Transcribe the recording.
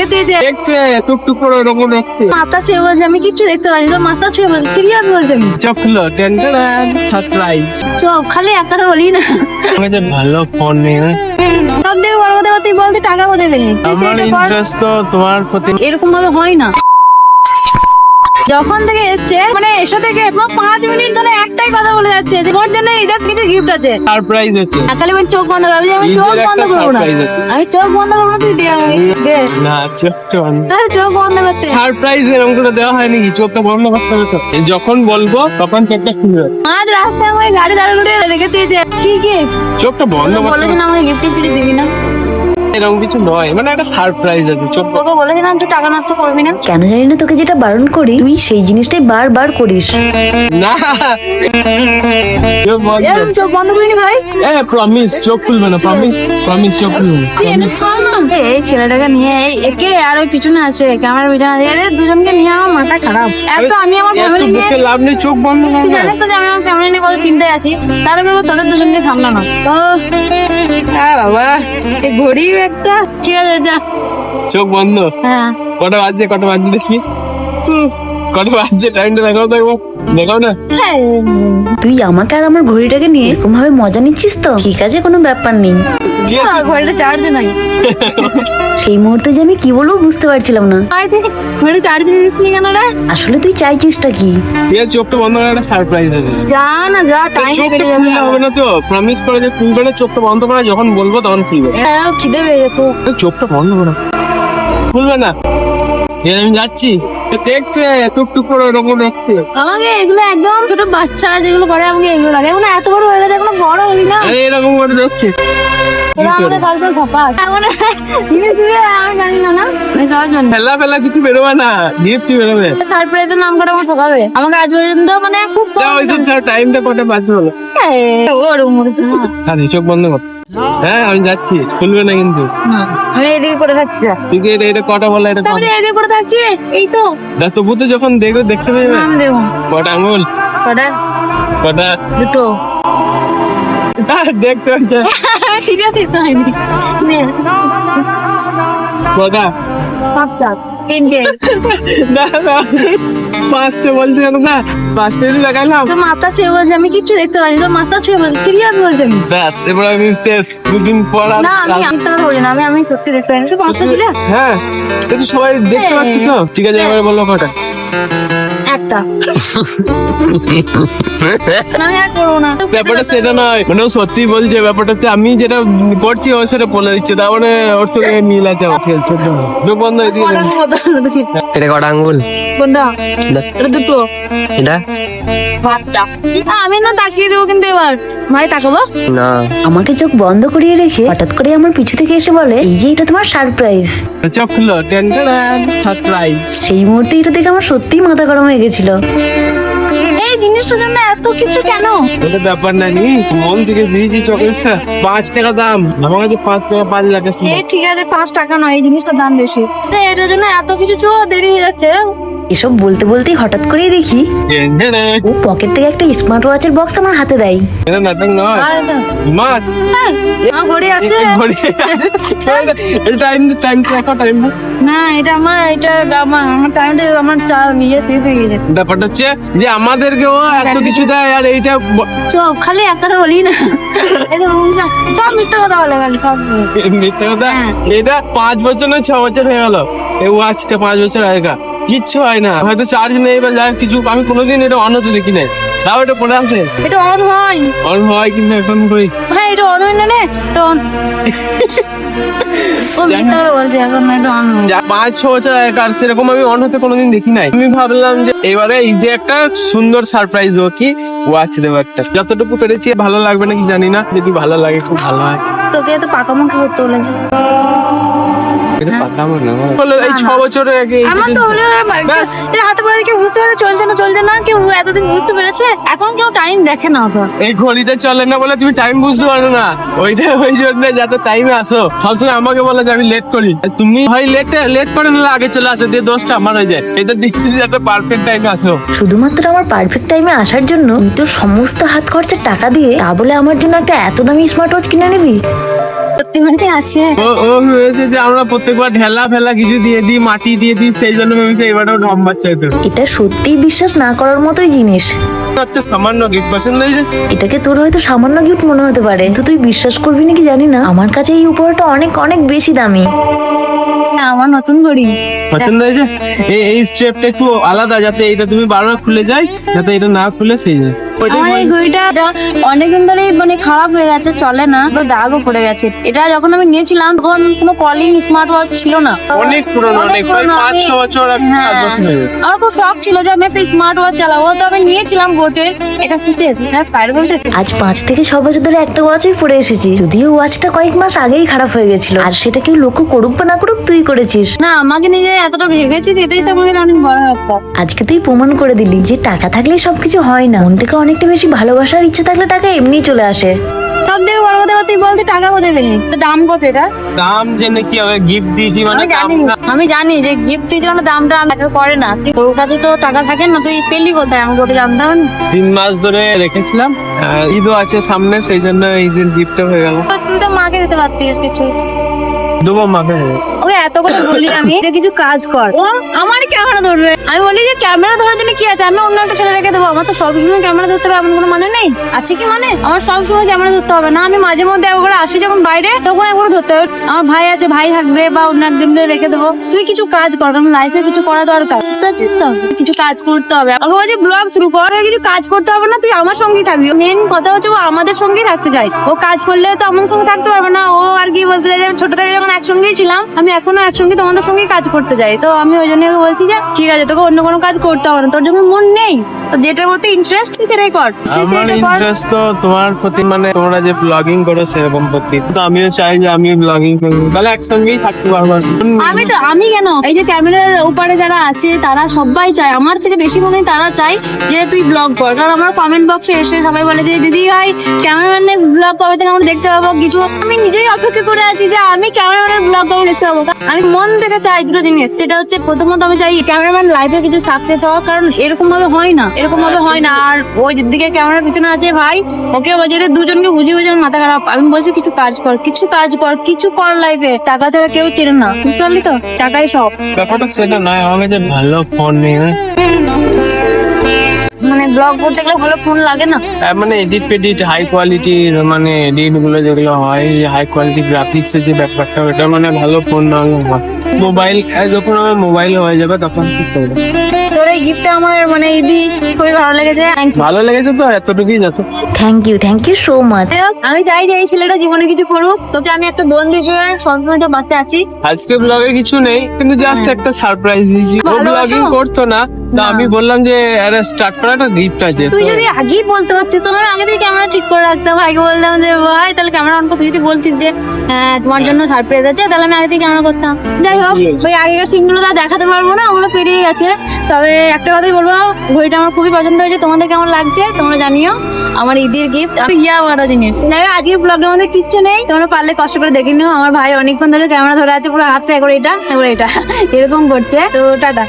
রেখে দিয়েছে দেখছে টুকটুক করে এরকম দেখছে। মাথা ছুঁয়ে বলছে আমি কিচ্ছু দেখতে পারি তো মাথা ছুঁয়ে বলছে সিরিয়াস বলছে আমি চোখ খুলো সারপ্রাইজ চপ খালি এক কথা বলি না। আমাদের ভালো ফোন নিয়ে সব থেকে বড় কথা তুই বলতে টাকা কোথায় পেলি? তুই তো আমার ইন্টারেস্ট তো তোমার প্রতি এরকম ভাবে হয় না। যখন থেকে এসছে মানে এসে থেকে পাঁচ মিনিট ধরে একটাই কথা বলে যাচ্ছে যে ওর জন্য ঈদের কিছু গিফট আছে। সারপ্রাইজ খালি আমি চোখ বন্ধ করব আমি চোখ বন্ধ করব না। আমি চোখ বন্ধ করব না তুই দে না চোখটা বন্ধ। চোখ বন্ধ করতে। সারপ্রাইজ এরকম করে দেওয়া হয় নাকি চোখটা বন্ধ করতে হবে তো। যখন বলব তখন চোখটা খুলবে আজ রাস্তায় গাড়ি দাঁড়ানো রেখে দিয়েছে। কি কি চোখটা বন্ধ করতে না আমাকে গিফট ফিরে দিবি না? এরকম কিছু নয়। মানে একটা সারপ্রাইজ আছে। চোখ তোকে বলেছিলাম তুই টাকা নষ্ট করবি না। কেন জানি না তোকে যেটা বারণ করি তুই সেই জিনিসটাই বারবার করিস। না। চোখ বন্ধ। এ, চোখ বন্ধ করিনি ভাই। এ প্রমিস চোখ খুলবে না প্রমিস প্রমিস চোখ খুলবে না। তুই এনে শোন না। এই ছেলেটাকে নিয়ে এই একে আর ওই পিছনে আছে ক্যামেরার পিছনে আছে। এদের দুজনকে নিয়ে আমার মাথা খারাপ। এত আমি আমার এত ফ্যামিলি নিয়ে দেখে লাভ নেই চোখ বন্ধ কর তুই না। জানিস তো যে আমি আমার ফ্যামিলি নিয়ে কত চিন্তায় আছি? তারপরে তোদের দুজনকে সামলানো। ও। আ বাবা। এই ঘড়িও একটা। ঠিক আছে যা। চোখ বন্ধ? হ্যাঁ। কটা বাজছে? কটা বাজছে দেখি। কটা বাজছে? টাইমটা দেখাও তো একবার। দেখাও না। তুই আমাকে আর আমার ঘড়িটাকে নিয়ে এরকম ভাবে মজা নিচ্ছিস তো? ঠিক আছে কোনো ব্যাপার নেই। ঘড়িটা চার্জ নাই। সেই মুহূর্তে যে আমি কি বলব বুঝতে পারছিলাম না। ঘড়ি চার্জ দিস নি কেন রে? আসলে তুই চাইছিসটা কি? ঠিক আছে চোখটা বন্ধ করে একটা সারপ্রাইজ আছে। যা না যা টাইম চোখটা কেটে যাবে। হবে না তো? প্রমিস করে যে খুলবে না চোখটা বন্ধ করে যখন বলব তখন খুলবে। হ্যাঁ, খিদে পেয়ে যেত চোখটা বন্ধ করো। খুলবে না। আমি যাচ্ছি। দেখছে টুকটুক করে ওরকম দেখছে। আমাকে এগুলো একদম ছোট বাচ্চা যেগুলো করে আমাকে এগুলো লাগে। এখন এত বড় হয়ে গেছে এখনও বড় হই না। এরকম করে দেখছে। তোরা আমাকে গল্পের খপা এমন জিনিস দিবে আমি জানি না না? আমি সবার জন্য। ফেলা ফেলা কিছু বেরোবে না। গিফট বেরোবে? তারপরে তো নাম করে আমার ঠকাবে। আমাকে আজ পর্যন্ত মানে খুব ওই তো টাইমটা কটা বাজছে বলো ওর উমর না। চোখ বন্ধ কর। হ্যাঁ আমি যাচ্ছি। খুলবে না কিন্তু। আমি এদিকে করে থাকছি। তুই এটা এটা কটা বলে এটা তারপরে এদিকে করে থাকছি এই তো। তবু তো যখন দেখবে দেখতে পাবে। আমি কটা আঙুল? কটা? কটা? দুটো। দেখতে পাচ্ছে সিরিয়াস দিতে হয়নি। কটা পাঁচটা। তিনটে। না, না, পাঁচটা বলছে কেন? না পাঁচটা যদি লাগাইলাম তো মাথা ছুঁয়ে বলছে আমি কিচ্ছু দেখতে তো মাথা ছুঁয়ে বলছে সিরিয়াস বলছে আমি। ব্যাস এবার আমি শেষ। দুদিন পর না আমি আমি তো বলি না আমি আমি সত্যি দেখতে পাঁচটা দিলে হ্যাঁ তো সবাই দেখতে পাচ্ছি তো। ঠিক আছে এবারে বলো কটা একটা। আমি আর করব না। ব্যাপারটা সেটা নয় মানে ও সত্যি বলছে ব্যাপারটা হচ্ছে আমি যেটা করছি ও সেটা বলে দিচ্ছে তার মানে ওর সঙ্গে মিল আছে খেলছে বন্ধ। এটা কটা আঙ্গুল। কোনটা এটা দুটো। এটা? ভাতটা। আমি না তাকিয়ে দেবো কিন্তু এবার। ভাই তাকাবো? না। আমাকে চোখ বন্ধ করিয়ে রেখে হঠাৎ করে আমার পিছু থেকে এসে বলে এই যে এটা তোমার সারপ্রাইজ চোখ খুলো। সারপ্রাইজ সেই মুহূর্তে এটা দেখে আমার সত্যিই মাথা গরম হয়ে গেছিল এই জিনিসটার জন্য এত কিছু কেন? ওটা ব্যাপার না নি মন থেকে দিয়েছি চকলেটটা পাঁচ টাকা দাম আমার কাছে পাঁচ টাকা পাঁচ লাখ সে ঠিক আছে পাঁচ টাকা নয় এই জিনিসটার দাম বেশি। এটার জন্য এত কিছু তো দেরি হয়ে যাচ্ছে। এসব বলতে বলতেই হঠাৎ করেই দেখি ও পকেট থেকে একটা স্মার্ট ওয়াচের বক্স আমার হাতে দেয়। ব্যাপারটা হচ্ছে যে আমাদেরকেও এত কিছু দেয় আর এইটা চপ খালি এক কথা বলি না। এটা বলি না। সব মিথ্যা কথা বলে খালি সব মিথ্যে কথা? হ্যাঁ। এটা পাঁচ বছর না ছ বছর হয়ে গেল। এই ওয়াচটা পাঁচ বছর আগেকার। কিচ্ছু হয় না। হয়তো চার্জ নেই বা যাই কিছু আমি কোনোদিন এটা অন্য তো দেখি নাই। তাও এটা পড়ে আছে এটা অন হয়। অন হয় কিন্তু এখন কই? ভাই এটা অন হয় না রে? এটা অন পাঁচ ছ বছর আগেকার সেরকম আমি অন হতে কোনোদিন দেখি নাই। আমি ভাবলাম যে এবারে একটা সুন্দর সারপ্রাইজ দেবো কি ওয়াচ দেবো একটা। যতটুকু পেরেছি ভালো লাগবে নাকি জানি না। যদি ভালো লাগে খুব ভালো হয়। তোকে তো পাকামাখি করতে বলেছে। এই ছ বছরের আগে এই আমার তো হলে হাতে পড়ে কেউ বুঝতে পারছে চলছে না চলছে না কেউ এতদিন বুঝতে পেরেছে এখন কেউ টাইম দেখে না এই ঘড়িটা চলে না বলে তুমি টাইম বুঝতে পারো না। ওইটা ওই জন্য যাতে টাইমে আসো। সবসময় আমাকে বলে যে আমি লেট করি। তুমি হয় লেট লেট করে নিলে আগে চলে আসে দিয়ে দোষটা আমার হয়ে যায়। এটা দেখছি যাতে পারফেক্ট টাইমে আসো। শুধুমাত্র আমার পারফেক্ট টাইমে আসার জন্য তুই তোর সমস্ত হাত খরচের টাকা দিয়ে তা বলে আমার জন্য একটা এত দামি স্মার্ট ওয়াচ কিনে নিবি? প্রত্যেক আছে। ও ও হয়েছে যে আমরা প্রত্যেকবার ঢেলা ফেলা কিছু দিয়ে দিই মাটি দিয়ে দিই সেই জন্য ভেবেছি এবারেও ঢম বাচ্চা হতো এটা সত্যিই বিশ্বাস না করার মতোই জিনিস। একটা সামান্য গিফট পছন্দ হয়েছে এটাকে তোর হয়তো সামান্য গিফট মনে হতে পারে। কিন্তু তুই বিশ্বাস করবি নাকি জানি না। আমার কাছে এই উপহারটা অনেক অনেক বেশি দামি। আমার নতুন ঘড়ি। পছন্দ হয়েছে এই এই স্টেপটা একটু আলাদা যাতে এটা তুমি বারবার খুলে যায় যাতে এটা না খুলে সেই যায়। আমার এই ঘড়িটা অনেকদিন ধরেই মানে খারাপ হয়ে গেছে চলে না দাগও পড়ে গেছে। এটা যখন আমি নিয়েছিলাম তখন কোনো কলিং স্মার্ট ওয়াচ ছিল না। অনেক পুরনো অনেক প্রায় পুরনো, পাঁচ আমি- ছ বছর আগে হ্যাঁ। হয়ে। আমার খুব শখ ছিল যে আমি একটা স্মার্ট ওয়াচ চালাবো। তো আমি নিয়েছিলাম বোটের এটা ফুটে ফায়ার বলতে আজ পাঁচ থেকে ছ বছর ধরে একটা ওয়াচই পরে এসেছি। যদিও ওয়াচটা কয়েক মাস আগেই খারাপ হয়ে গেছিল। আর সেটা কেউ লক্ষ্য করুক বা না করুক তুই করেছিস। না আমাকে নিজে এতটা ভেবেছি এটাই তো আমাকে অনেক বড় ব্যাপার আজকে তুই প্রমাণ করে দিলি যে টাকা থাকলেই সবকিছু হয় না। মন থেকে অনেকটা বেশি ভালোবাসার ইচ্ছে থাকলে টাকা এমনিই চলে আসে। সব থেকে বড় কথা তুই বলতে টাকা কোথায় পেলি? তো দাম কত এটা? দাম জেনে কি হবে? গিফট দিয়েছি মানে আমি জানি আমি জানি যে গিফট দিয়ে মানে দামটা ম্যাটার করে না। তোর কাছে তো টাকা থাকে না তুই পেলি কোথায়? আমি কোথায় জানতাম তিন মাস ধরে রেখেছিলাম ঈদও আছে সামনে সেই জন্য ঈদের গিফটও হয়ে গেল। তুই তো মাকে দিতে পারতিস কিছু। দুবো মাকে এত বলি আমি যে কিছু কাজ কর। ও আমার ক্যামেরা ধরবে। আমি বলি যে ক্যামেরা ধরার জন্য কি আছে? আমি অন্য একটা ছেলে রেখে দেবো। আমার তো সবসময় ক্যামেরা ধরতে হবে, এমন কোনো মানে নেই? আছে কি মানে? আমার সবসময় ক্যামেরা ধরতে হবে। না, আমি মাঝে মধ্যে একবার আসি যখন বাইরে, তখন একবার ধরতে হবে। আমার ভাই আছে, ভাই থাকবে বা অন্য একদিন রেখে দেবো। তুই কিছু কাজ কর, কারণ লাইফে কিছু করা দরকার। বুঝতে পারছিস তো? কিছু কাজ করতে হবে। আমি বলছি ব্লগ শুরু কর। কিছু কাজ করতে হবে না, তুই আমার সঙ্গেই থাকবি। মেন কথা হচ্ছে ও আমাদের সঙ্গেই থাকতে চাই ও কাজ করলে তো আমার সঙ্গে থাকতে পারবে না। ও আর কি বলতে চাই ছোট থেকে যখন একসঙ্গেই ছিলাম, আমি এখনও একসঙ্গে তোমাদের সঙ্গে কাজ করতে যাই। তো আমি ওই জন্য বলছি যে, ঠিক আছে, তোকে অন্য কোনো কাজ করতে হবে না। তোর জন্য মন নেই। যেটার মধ্যে ইন্টারেস্ট সেটাই কর আমার ইন্টারেস্ট তো তোমার প্রতি মানে তোমরা যে ব্লগিং করো সেরকম প্রতি। তো আমিও চাই যে আমি ব্লগিং করব। তাহলে একসঙ্গেই থাকতে পারব আমি তো আমি কেন? এই যে ক্যামেরার উপরে যারা আছে তারা সবাই চায়। আমার থেকে বেশি মনে তারা চায় যে তুই ব্লগ কর। কারণ আমার কমেন্ট বক্সে এসে সবাই বলে যে দিদি ভাই ক্যামেরাম্যানের ব্লগ কবে থেকে আমরা দেখতে পাবো? কিছু। আমি নিজেই অপেক্ষা করে আছি যে আমি ক্যামেরাম্যানের ব্লগ কবে দেখতে পাবো। আমি মন থেকে চাই দুটো জিনিস। সেটা হচ্ছে প্রথমত আমি চাই ক্যামেরাম্যান লাইফে কিছু সাকসেস হওয়া। কারণ এরকম ভাবে হয় না। এরকম ভাবে হয় না। আর ওই দিকে ক্যামেরার পিছনে আছে ভাই ওকে বাজারে দুজনকে বুঝিয়ে বুঝে মাথা খারাপ। আমি বলছি, কিছু কাজ কর, কিছু কাজ কর, কিছু কর লাইফে টাকা ছাড়া কেউ চেনে না। বুঝতে পারলি তো? টাকাই সব। ব্যাপারটা সেটা নয় আমার কাছে ভালো ফোন নেই ব্লগ করতে গেলে ভালো ফোন লাগে না? মানে এডিট পেডিট হাই কোয়ালিটির মানে এডিটগুলো যেগুলো হয় হাই কোয়ালিটি গ্রাফিক্স এর যে ব্যাপারটা ওটা মানে ভালো ফোন না হলে হয়। মোবাইল যখন আমার মোবাইল হয়ে যাবে তখন কি করব? তোর এই গিফটটা আমার মানে ইদি খুবই ভালো লেগেছে। ভালো লেগেছে তো এতটুকুই যাচ্ছে। Thank you thank you so much আমি চাই যে এই ছেলেটা জীবনে কিছু করুক। তোকে আমি একটা বন্ধু হিসেবে সবসময় তো বাঁচতে আছি। আজকে ব্লগে কিছু নেই কিন্তু জাস্ট একটা সারপ্রাইজ দিয়েছি। ও ব্লগিং করতো না তো আমি বললাম যে আরে স্টার্ট করা গিফট আছে তুই যদি আগেই বলতে পারতিস তাহলে আমি আগে থেকে ক্যামেরা ঠিক করে রাখতাম। আগে বলতাম যে ভাই তাহলে ক্যামেরা অন করতে যদি বলতিস যে হ্যাঁ তোমার জন্য সারপ্রাইজ আছে তাহলে আমি আগে থেকে ক্যামেরা করতাম। যাই হোক ওই আগেকার সিনগুলো তো দেখাতে পারব না ওগুলো পেরিয়ে গেছে। তবে একটা কথাই বলব ঘড়িটা আমার খুবই পছন্দ হয়েছে। তোমাদের কেমন লাগছে তোমরা জানিও। আমার ঈদের গিফট আমি ইয়া বড় জিনিস যাই হোক আজকের ব্লগের মধ্যে কিচ্ছু নেই। তোমরা পারলে কষ্ট করে দেখে নিও। আমার ভাই অনেকক্ষণ ধরে ক্যামেরা ধরে আছে পুরো হাতটা করে এটা তারপরে এটা। এরকম করছে। তো টাটা।